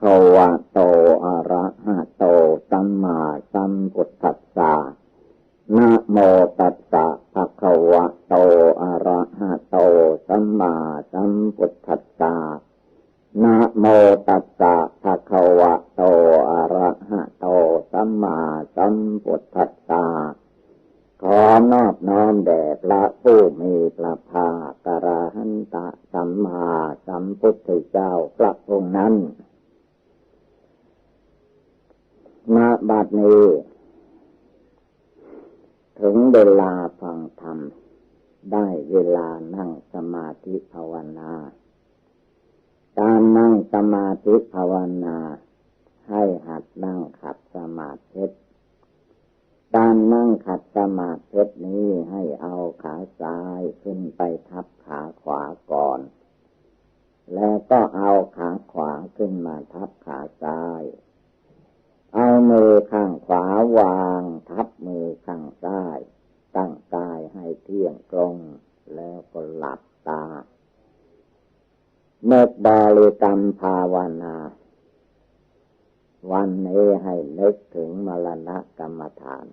คะวะโตอะระหะโตสัมมาสัมพุทธัสสะนะโมตัสสะภะคะวะโตอะระหะโตสัมมาสัมพุทธัสสะนะโมตัสสะภะคะวะโตอะระหะโตสัมมาสัมพุทธัสสะขอนอบน้อมแด่พระผู้มีพระภาคกระหันตะสัมมาสัมพุทธเจ้าพระองค์นั้น ณบัดนี้ ถึงเวลาฟังธรรม ได้เวลานั่งสมาธิภาวนา การนั่งสมาธิภาวนา ให้หัดนั่งขัดสมาธิการนั่งขัดสมาธินี้ให้เอาขาซ้ายขึ้นไปทับขาขวาก่อน แล้วก็เอาขาขวาขึ้นมาทับขาซ้าย เอามือข้างขวาวาง ทับมือข้างซ้าย ตั้งกายให้เที่ยงตรง แล้วก็หลับตาเนึกบริกรรมภาวนา วันนี้ให้นึกถึงมรณะกรรมฐาน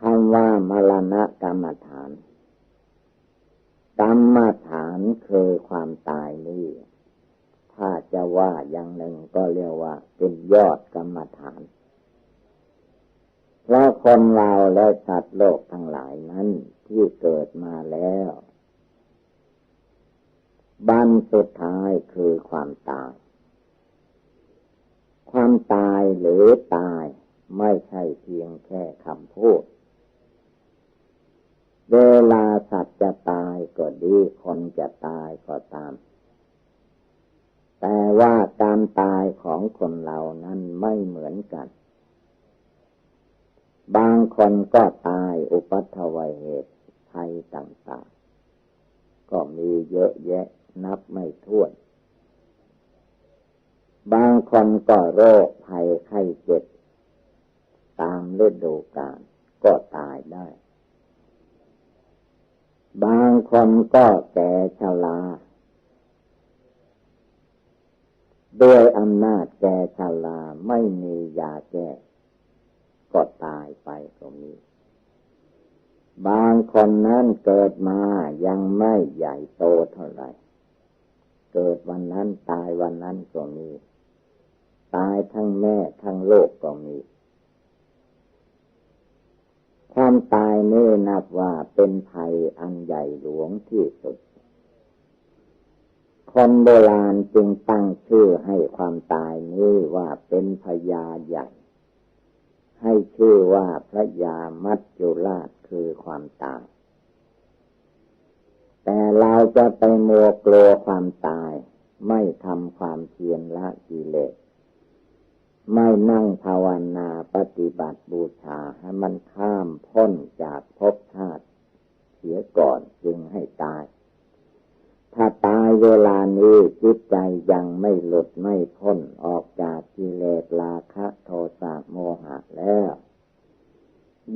คำว่ามรณะกรรมฐาน กรรมฐานคือความตายนี่ ถ้าจะว่าอย่างหนึ่งก็เรียกว่า เป็นยอดกรรมฐาน เพราะคนเราและสัตว์โลกทั้งหลายนั้นที่เกิดมาแล้วบันสุดท้ายคือความตาย ความตายหรือตายไม่ใช่เพียงแค่คำพูด เวลาสัตว์จะตายก็ดี คนจะตายก็ตาม แต่ว่าการตายของคนเรานั้นไม่เหมือนกัน บางคนก็ตายอุปัตวเหตุภัยต่างๆ ก็มีเยอะแยะนับไม่ถ้วน บางคนก็โรคภัยไข้เจ็บ ตามฤดูกาลก็ตายได้ บางคนก็แก่ชรา ด้วยอำนาจแก่ชาลาไม่มียาแก้ก็ตายไปก็มีบางคนนั้นเกิดมายังไม่ใหญ่โตเท่าไหร่ เกิดวันนั้นตายวันนั้นก็มี ตายทั้งแม่ทั้งโลกก็มี ความตายนี่นับว่าเป็นภัยอันใหญ่หลวงที่สุด คนโบราณจึงตั้งชื่อให้ความตายนี้ว่าเป็นพญาใหญ่ ให้ชื่อว่าพระยามัจจุราชคือความตาย แต่เราจะไปมัวกลัวความตาย ไม่ทำความเพียรละกิเลสไม่นั่งภาวนาปฏิบัติบูชาให้มันข้ามพ้นจากภพชาติเสียก่อนจึงให้ตาย ถ้าตายเวลานี้จิตใจยังไม่หลุดไม่พ้นออกจากกิเลสราคะโทสะโมหะแล้ว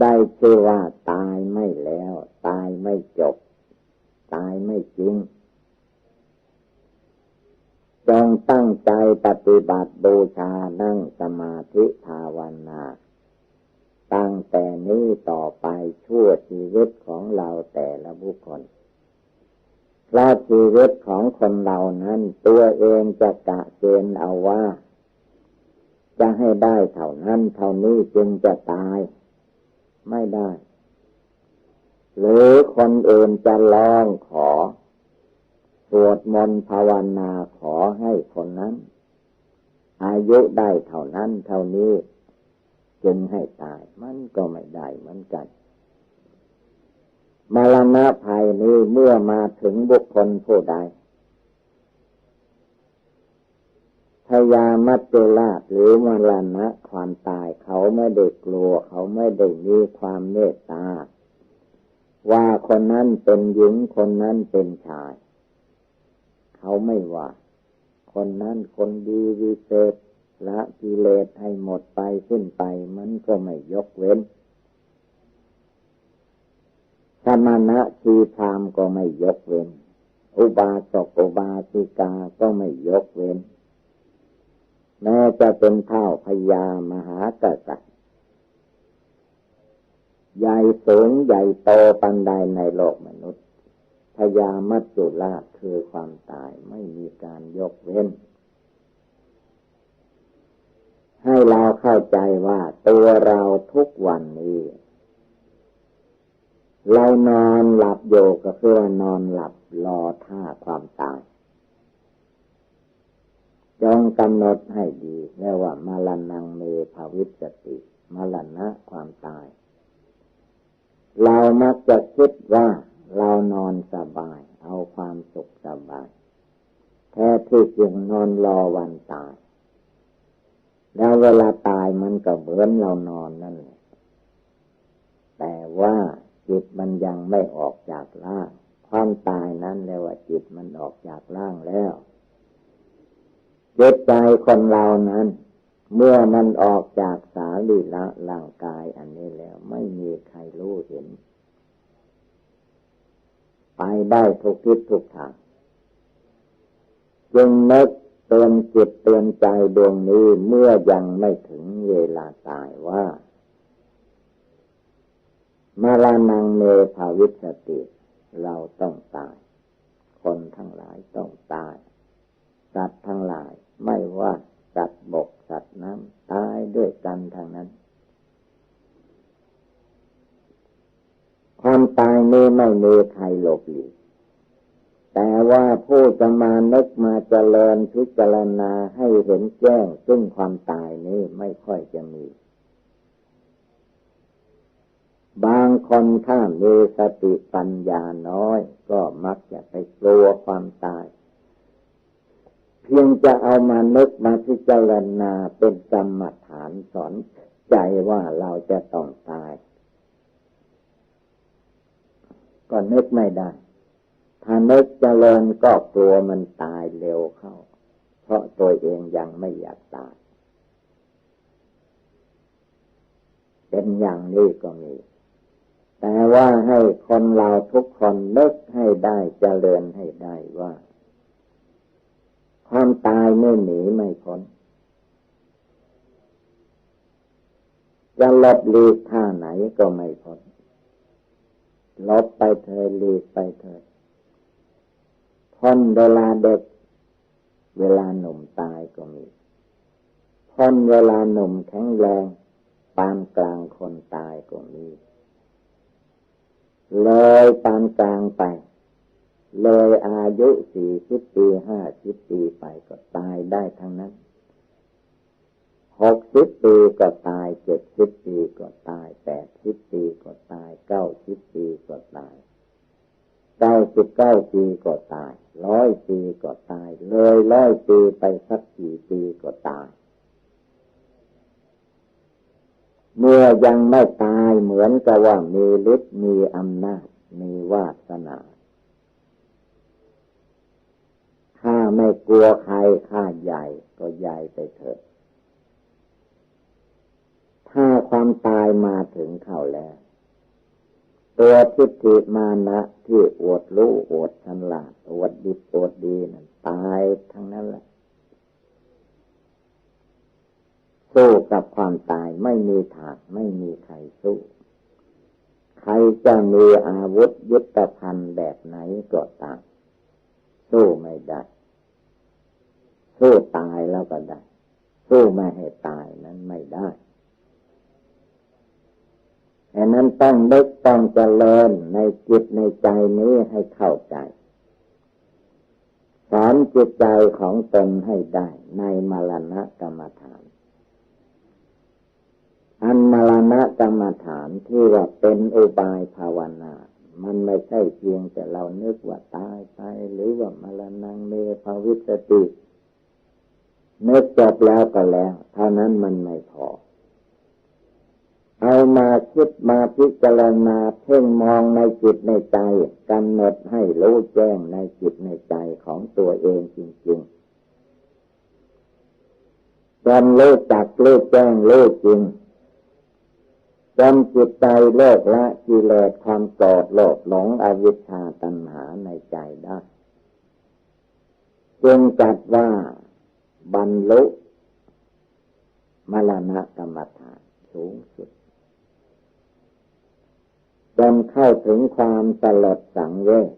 ได้ชื่อว่าตายไม่แล้ว ตายไม่จบ ตายไม่จริงจงตั้งใจปฏิบัติบูชานั่งสมาธิภาวนา ตั้งแต่นี้ต่อไปชั่วชีวิตของเราแต่ละบุคคล เพราะชีวิตของคนเรานั้น ตัวเองจะกะเกณฑ์เอาว่า จะให้ได้เท่านั้นเท่านี้จึงจะตาย ไม่ได้ หรือคนอื่นจะลองขอสวดมนต์ภาวนาขอให้คนนั้น อายุได้เท่านั้นเท่านี้ จึงให้ตายมันก็ไม่ได้เหมือนกัน มรณะภัยนี้เมื่อมาถึงบุคคลผู้ใดพยามัจจุราชหรือมรณะความตายเขาไม่ได้กลัว เขาไม่ได้มีความเมตตา ว่าคนนั้นเป็นหญิงคนนั้นเป็นชาย เขาไม่ว่า คนนั้นคนดีวิเศษละกิเลสให้หมดไปสิ้นไปมันก็ไม่ยกเว้น สมณะชีพรามก็ไม่ยกเว้น อุบาสกอุบาสิกาก็ไม่ยกเว้น แม้จะเป็นเท่าพญามหากษัตริย์ใหญ่สูงใหญ่โตปันใดในโลกมนุษย์พญามัจจุราชคือความตายไม่มีการยกเว้น ให้เราเข้าใจว่าตัวเราทุกวันนี้ เรานอนหลับโยก็คือว่านอนหลับรอท่าความตายจงกำหนดให้ดีเรียกว่ามรณงเมภาวิสติมรณะความตาย เรามักจะคิดว่าเรานอนสบาย เอาความสุขสบาย แท้ที่จริงนอนรอวันตาย แล้วเวลาตายมันก็เหมือนเรานอนนั่นแหละแต่ว่า จิตมันยังไม่ออกจากร่าง ความตายนั้นเรียกว่าจิตมันออกจากร่างแล้วจิตใจคนเรานั้น เมื่อมันออกจากสาลีละร่างกายอันนี้แล้ว ไม่มีใครรู้เห็น ไปได้ทุกทิศทุกทางจึงนึกเตือนจิตเตือนใจดวงนี้เมื่อยังไม่ถึงเวลาตายว่า มาลานังเมภาวิสติ เราต้องตาย คนทั้งหลายต้องตาย สัตว์ทั้งหลายไม่ว่าสัตว์บกสัตว์น้ำตายด้วยกันทางนั้น ความตายนี้ไม่มีใครหลบหลีกแต่ว่าผู้จะมานึกมาเจริญพิจารณาให้เห็นแจ้ง ซึ่งความตายนี้ไม่ค่อยจะมี บางคนถ้ามีสติปัญญาน้อย ก็มักจะไปกลัวความตาย เพียงจะเอามานึกมาพิจารณาเป็นกรรมฐานสอนใจว่าเราจะต้องตาย ก็นึกไม่ได้ ถ้านึกเจริญก็กลัวมันตายเร็วเข้า เพราะตัวเองยังไม่อยากตาย เป็นอย่างนี้ก็มี แต่ว่าให้คนเราทุกคนนึกให้ได้เจริญให้ได้ว่า ความตายไม่หนีไม่พ้นจะลบลีกท่าไหนก็ไม่พ้นลบไปเธอลีกไปเธอพ้นเวลาเด็ก เวลาหนุ่มตายก็มีพ้นเวลาหนุ่มแข็งแรงปานกลางคนตายก็มี เลยปานกลางไป เลยอายุสี่สิบปีห้าสิบปีไปก็ตายได้ทั้งนั้นหกสิบปีก็ตายเจ็ดสิบปีก็ตายแปดสิบปีก็ตายเก้าสิบปีก็ตายเก้าสิบเก้าปีก็ตายร้อยปีก็ตาย เลยร้อยปีไปสักกี่ปีก็ตาย เมื่อยังไม่ตายเหมือนกับว่ามีฤทธิ์มีอำนาจ มีวาสนาถ้าไม่กลัวใครข้าใหญ่ก็ใหญ่ไปเถิดถ้าความตายมาถึงเขาแล้ว ตัวทิฏฐิมานะที่อวดรู้อวดฉลาดอวดดีอวดดีนั่นตายทั้งนั้นแหละ สู้กับความตายไม่มีทางไม่มีใครสู้ ใครจะมีอาวุธยุทธภัณฑ์แบบไหนก็ตามสู้ไม่ได้ สู้ตายแล้วก็ได้ สู้ไม่ให้ตายนั้นไม่ได้แต่นั้นต้องนึกต้องเจริญในจิตในใจนี้ให้เข้าใจสอนจิตใจของตนให้ได้ในมรณะกรรมฐาน อันมรณะกรรมฐานที่ว่าเป็นอุบายภาวนา มันไม่ใช่เพียงแต่เรานึกว่าตายไปหรือว่ามรณงเมภาวิสตินึกจบแล้วก็แล้ว เท่านั้นมันไม่พอ เอามาคิดมาพิจารณาเพ่งมองในจิตในใจกำหนดให้รู้แจ้งในจิตในใจของตัวเองจริงๆจนรู้จักรู้แจ้งรู้จริง จนจิตใจเลิกละกิเลสความโกรธโลภหลงอวิชชาตัณหาในใจได้จึงจัดว่าบรรลุมรณะกรรมฐานสูงสุดจนเข้าถึงความสลดสังเวช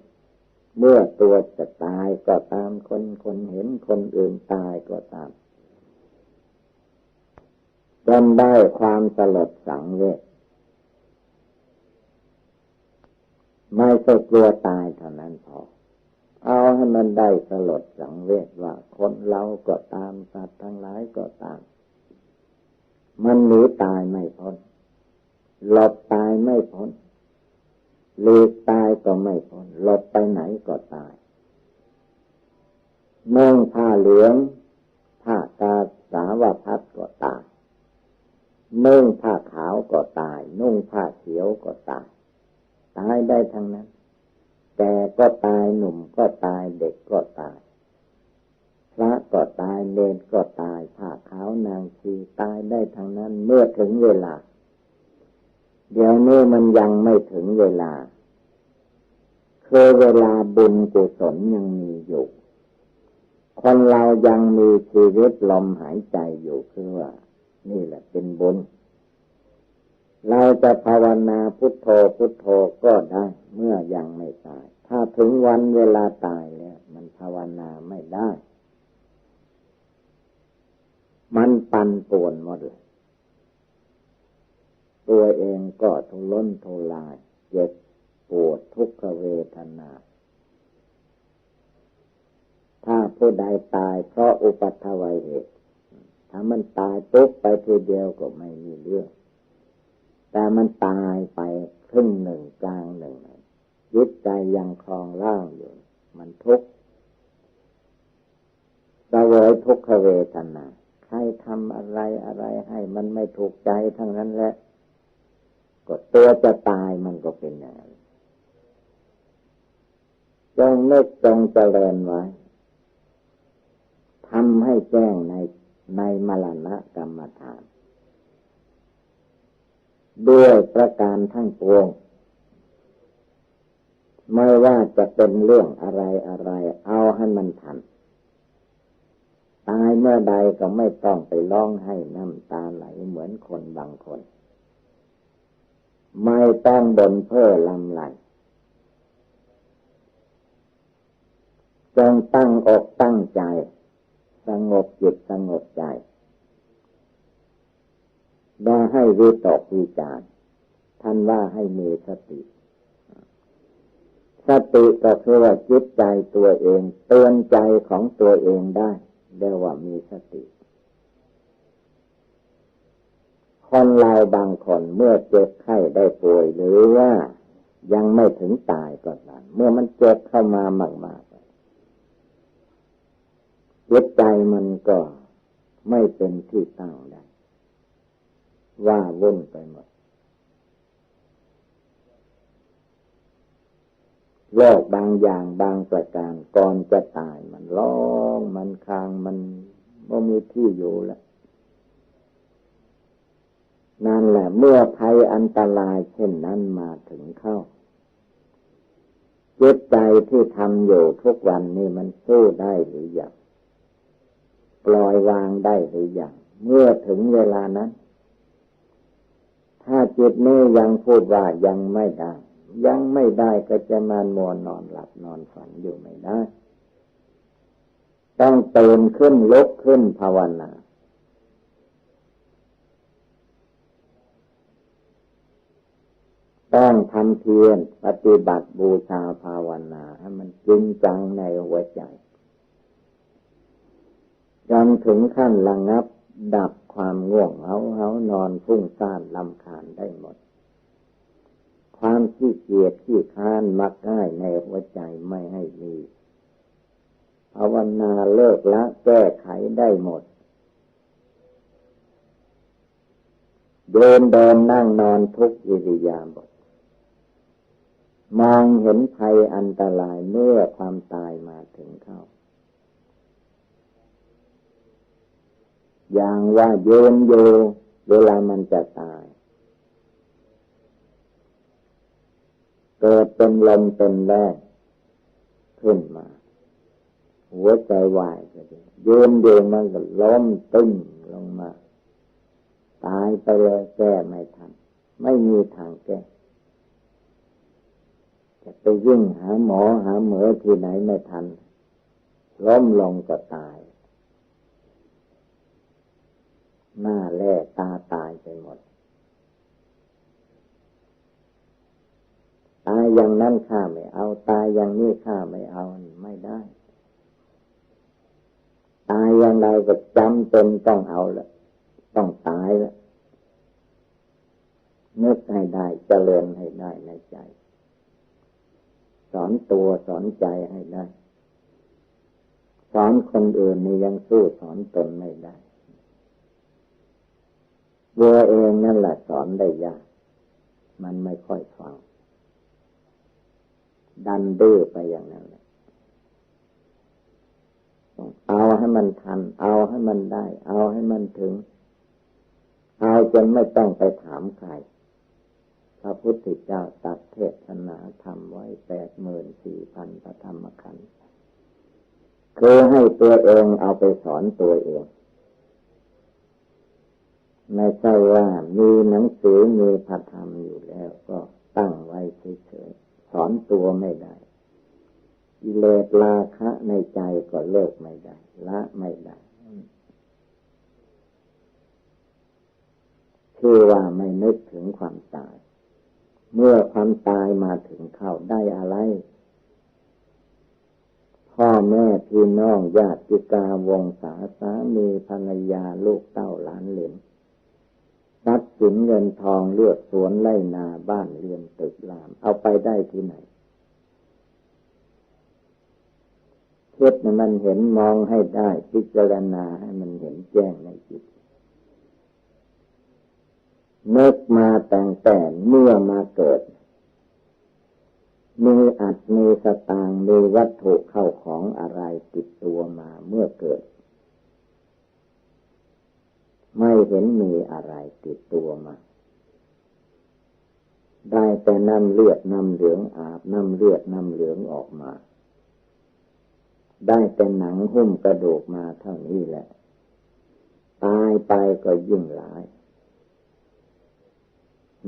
เมื่อตัวจะตายก็ตามคนคนเห็นคนอื่นตายก็ตามจนได้ความสลดสังเวช ไม่ใช่กลัวตายเท่านั้นพอ เอาให้มันได้สลดสังเวชว่า คนเราก็ตามสัตว์ทั้งหลายก็ตาม มันหนีตายไม่พ้นหลบตายไม่พ้นหลีกตายก็ไม่พ้นหลบไปไหนก็ตายนุ่งผ้าเหลืองผ้ากาสาวพัดก็ตายนุ่งผ้าขาวก็ตาย นุ่งผ้าเขียวก็ตาย ตายได้ทั้งนั้นแต่ก็ตายหนุ่มก็ตายเด็กก็ตาย พระก็ตายเลนก็ตายผ้าขาวนางชีตายได้ทั้งนั้น เมื่อถึงเวลา เดี๋ยวนี้มันยังไม่ถึงเวลาคือเวลาบุญกุศลยังมีอยู่ คนเรายังมีชีวิตลมหายใจอยู่คือว่า นี่แหละเป็นบุญ เราจะภาวนาพุทโธพุทโธก็ได้ เมื่อยังไม่ตาย ถ้าถึงวันเวลาตายแล้ว มันภาวนาไม่ได้ มันปั่นป่วนหมดเลยตัวเองก็ทุล้นทุลาย เจ็บปวดทุกขเวทนา ถ้าผู้ใดตายเพราะอุปัตวัยเหตุ ถ้ามันตายปุ๊บไปทีเดียวก็ไม่มีเรื่อง แต่มันตายไปครึ่งหนึ่งกลางหนึ่งยึดใจยังคลองล่างอยู่ มันทุกข์เสวยทุกขเวทนา ใครทำอะไรอะไรให้มันไม่ถูกใจทั้งนั้นแหละก็ตัวจะตายมันก็เป็นอย่างนั้นจงนึกจงเจริญไว้ทำให้แจ้งในในมรณะกรรมฐาน ด้วยประการทั้งปวง ไม่ว่าจะเป็นเรื่องอะไรอะไร เอาให้มันทันตายเมื่อใดก็ไม่ต้องไปร้องให้น้ำตาไหลเหมือนคนบางคน ไม่ต้องบนเพ้อลำไหลจงตั้งอกตั้งใจ สงบจิตสงบใจ ไ่ให้วิตกวิจารท่านว่าให้มีสติ สติก็คือว่าจิตใจตัวเองเตือนใจของตัวเองได้เรียกว่ามีสติ คนเราบางคนเมื่อเจ็บไข้ได้ป่วยหรือว่ายังไม่ถึงตายก็ตามเมื่อมันเจ็บเข้ามามากจิตใจมันก็ไม่เป็นที่ตั้งได้ ว่าวุ่นไปหมด โลกบางอย่างบางประการก่อนจะตายมันร้องมันคางมันไม่มีที่อยู่แล้วนั่นแหละเมื่อภัยอันตรายเช่นนั้นมาถึงเข้าจิตใจที่ทำอยู่ทุกวันนี้มันสู้ได้หรือยังปล่อยวางได้หรือยังเมื่อถึงเวลานั้น ถ้าจิตนี้ยังพูดว่ายังไม่ได้ ยังไม่ได้ก็จะมานอนนอนหลับนอนฝันอยู่ไม่ได้ ต้องตื่นขึ้นลุกขึ้นภาวนาต้องทำเพียรปฏิบัติบูชาภาวนาให้มันจริงจังในหัวใจจนถึงขั้นระงับ ดับความง่วงเหาเหานอนฟุ้งซ่านลำคาญได้หมด ความขี้เกียจขี้ค้านมักง่ายในหัวใจไม่ให้มีภาวนาเลิกละแก้ไขได้หมด เดินเดินนั่งนอนทุกอิริยาบถมองเห็นภัยอันตรายเมื่อความตายมาถึงเข้า อย่างว่าโยนโยเวลามันจะตาย เกิดเป็นลมเป็นแรงขึ้นมา หัวใจวายก็ดีโยนโยมันก็ล้มตึ้งลงมา ตายไปเลยแก้ไม่ทัน ไม่มีทางแก้จะไปยิ่งหาหมอหาเหมือที่ไหนไม่ทันล้มลงก็ตาย หน้าแล่ตาตายไปหมด ตายอย่างนั้นข้าไม่เอา ตายอย่างนี้ข้าไม่เอาไม่ได้ ตายอย่างไรก็จำเป็นต้องเอาละต้องตายละนึกให้ได้เจริญให้ได้ในใจ สอนตัวสอนใจให้ได้ สอนคนอื่นนี่ยังสู้สอนตนไม่ได้ วัวเองนั่นแหละสอนได้ยาก มันไม่ค่อยฟัง ดันดื้อไปอย่างนั้นแหละเอาให้มันทัน เอาให้มันได้ เอาให้มันถึง เอาจนไม่ต้องไปถามใคร พระพุทธเจ้าตัดเทศนาทำไว้แปดหมื่นสี่พันพระธรรมขันธ์คือให้ตัวเองเอาไปสอนตัวเอง ไม่ใช่ว่ามีหนังสือมีพระธรรมอยู่แล้วก็ตั้งไว้เฉยๆสอนตัวไม่ได้กิเลสราคะในใจก็เลิกไม่ได้ ละไม่ได้คือว่าไม่นึกถึงความตาย เมื่อความตายมาถึงเข้าได้อะไร พ่อแม่พี่น้องญาติกาวงศาสามีภรรยาลูกเต้าหลานเหลนทรัพย์ สินเงินทองเลือดสวนไล่นาบ้านเรือนตึกราม เอาไปได้ที่ไหนคิดมันเห็นมองให้ได้ พิจารณาให้มันเห็นแจ้งในจิตนึกมาแต่งแต่เมื่อมาเกิด มีอัดมีสตางมีวัตถุเข้าของอะไรติดตัวมาเมื่อเกิด ไม่เห็นมีอะไรติดตัวมา ได้แต่น้ำเลือดน้ำเหลืองอาบน้ำเลือดน้ำเหลืองออกมา ได้แต่หนังหุ้มกระดูกมาเท่านี้แหละ ตายไปก็ยิ่งหลาย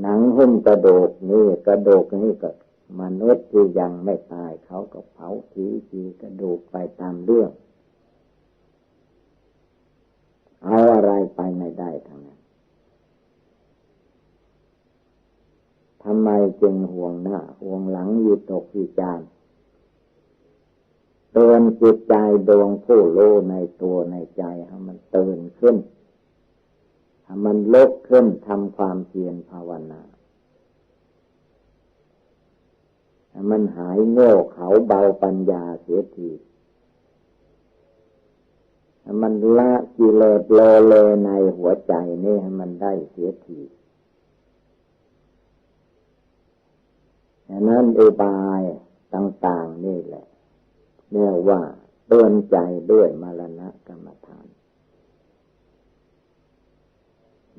หนังหุ้มกระดูกนี่กระดูกนี่ก็มนุษย์ที่ยังไม่ตายเขาก็เผาทีทีกระดูกไปตามเรื่อง เอะไรไปไม่ได้ทั้งนั้นทำไมจึงห่วงหน้า ห่วงหลังยีตกยีจานเตือนจิตใจดวงผู้รู้ในตัวในใจให้มันเตื่นขึ้นให้มันลกขึ้นทำความเพียรภาวนาให้มันหายโง่เขาเบาปัญญาเสียที มันละกิเลสโลเลในหัวใจนี่ให้มันได้เสียทีฉะนั้นอุบายต่าง ๆ นี่แหละเรียกว่าเตือนใจด้วยมรณะกรรมฐาน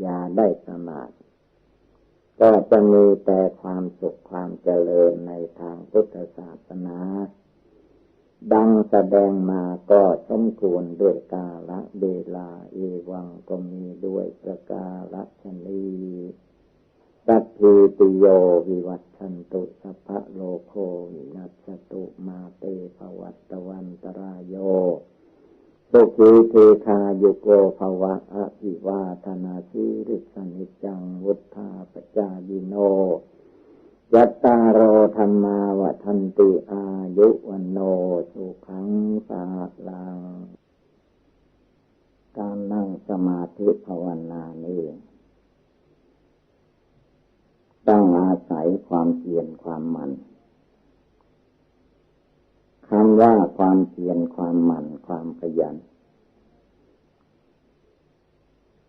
อย่าได้ประมาทก็จะมีแต่ความสุขความเจริญในทางพุทธศาสนา ดังแสดงมาก็สมควรด้วยกาละเวลาเอวังก็มีด้วยประกาละชนีสัพพิติโยวิวัตชันตุสัพพะโลโควินัสตุมาเตภวัตวันตรายโยสุขีเทคายุโกภวะอภิวาธนาสิริสนิจังวุธาปจายิโน ยัตตาโรธรรมาวันติอายุวันโนสุขังสาลัง การนั่งสมาธิภาวนานี้ต้องอาศัยความเพียรความหมันคำว่าความเพียรความหมันความขยัน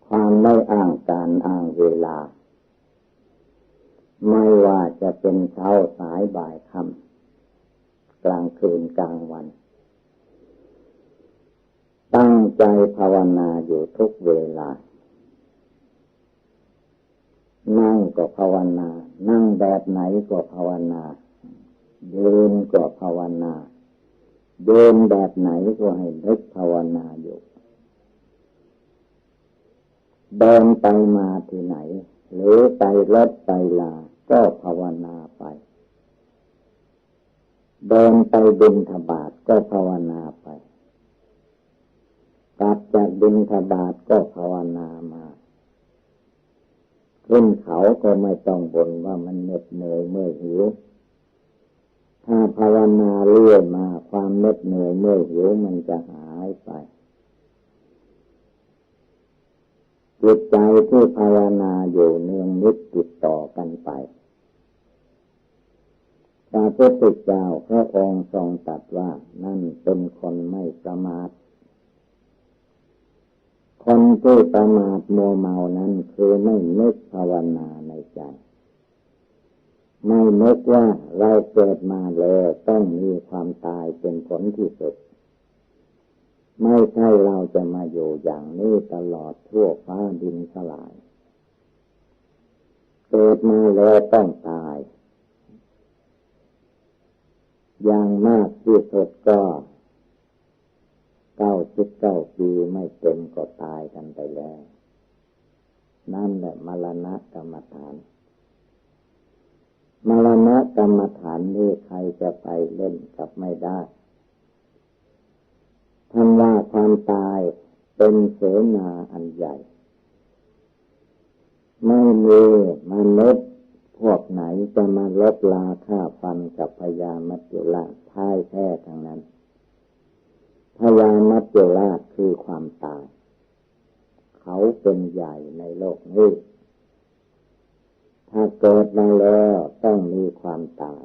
ความไม่อ้างการอ้างเวลา ไม่ว่าจะเป็นเช้าสายบ่ายค่ำกลางคืนกลางวัน ตั้งใจภาวนาอยู่ทุกเวลา นั่งก็ภาวนา นั่งแบบไหนก็ภาวนายืนก็ภาวนาเดินแบบไหนก็ให้นึกภาวนาอยู่ เดินไปมาที่ไหน หรือไปรถไปลา ก็ภาวนาไป เดินไปบินทบาทก็ภาวนาไปกลับจากบินทบาทก็ภาวนามาขึ้นเขาก็ไม่ต้องบ่นว่ามันเหน็ดเหนื่อยเมื่อยหิว ถ้าภาวนาเรื่อยมาความเหน็ดเหนื่อยเมื่อยหิวมันจะหายไปจิตใจที่ภาวนาอยู่เนืองนิดติดต่อกันไป พระพุทธเจ้าพระองค์ทรงตรัสว่านั่นเป็นคนไม่ประมาท คนที่ประมาทมัวเมานั้นคือไม่นึกภาวนาในใจ ไม่นึกว่าเราเกิดมาแล้วต้องมีความตายเป็นผลที่สุด ไม่ใช่เราจะมาอยู่อย่างนี้ตลอดทั่วฟ้าดินสลาย เกิดมาแล้วต้องตาย อย่างมากที่สุดก็เก้าสิบเก้าปีไม่เต็มก็ตายกันไปแล้ว นั่นแหละมรณะกรรมฐานมรณะกรรมฐานนี่ใครจะไปเล่นกับไม่ได้ทำว่าความตายเป็นเสนาอันใหญ่ ไม่มีมนุษย์ กไหนจะมาลบลาฆ่าฟันกับพญามัจจุราชพ่ายแพ้ทั้งนั้นพญามัจจุราชคือความตาย เขาเป็นใหญ่ในโลกนี้ ถ้าเกิดมาแล้วต้องมีความตาย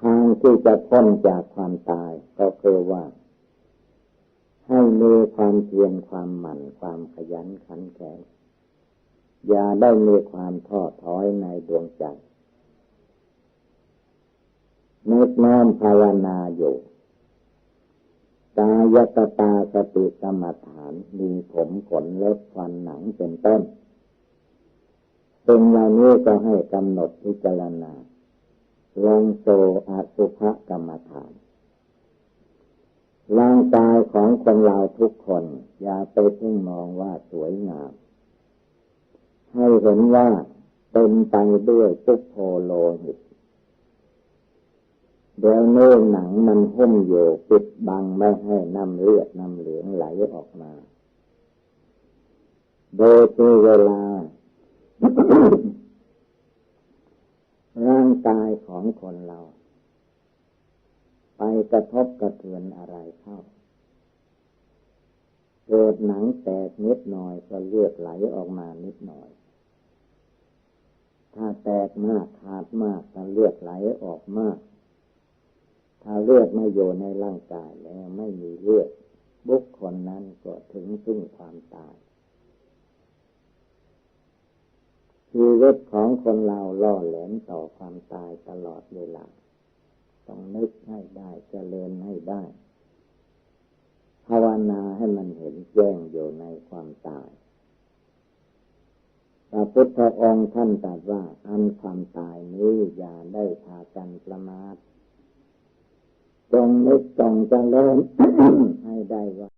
ทางที่จะพ้นจากความตายก็คือว่า ให้มีความเพียรความหมั่นความขยันขันแข็ง อย่าได้มีความท้อถอยในดวงใจนึกน้อมภาวนาอยู่กายตตาสติกรรมฐานมีผมขนเล็บฟันหนังเป็นต้นเป็นเหล่านี้ก็ให้กำหนดพิจารณาลงโซอสุภกรรมฐานร่างกายของคนเราทุกคน อย่าไปเพ่งมองว่าสวยงาม ให้เห็นว่าเป็นไปด้วยทุกโพโลหิต เดี๋ยวนู้หนังมันหุ้มอยู่ปิดบังไม่ให้น้ำเลือดน้ำเหลืองไหลออกมา โดยที่เวลา ร่างกายของคนเรา ไปกระทบกระเทือนอะไรเข้าเกิดหนังแตกนิดหน่อยก็เลือดไหลออกมานิดหน่อย ถ้าแตกมากขาดมากก็เลือดไหลออกมาก ถ้าเลือดไม่อยู่ในร่างกายแล้วไม่มีเลือด บุคคลนั้นก็ถึงซึ่งความตายชีวิตของคนเราล่อแหลมต่อความตายตลอดเวลา ต้องนึกให้ได้จเจริญให้ได้ ภาวนาให้มันเห็นแจ้งอยู่ในความตาย พระพุทธองค์ท่านตรัสว่า อันความตายนี้อย่าได้พากันประมาทจงนึกจงเจริญให้ได้ว่า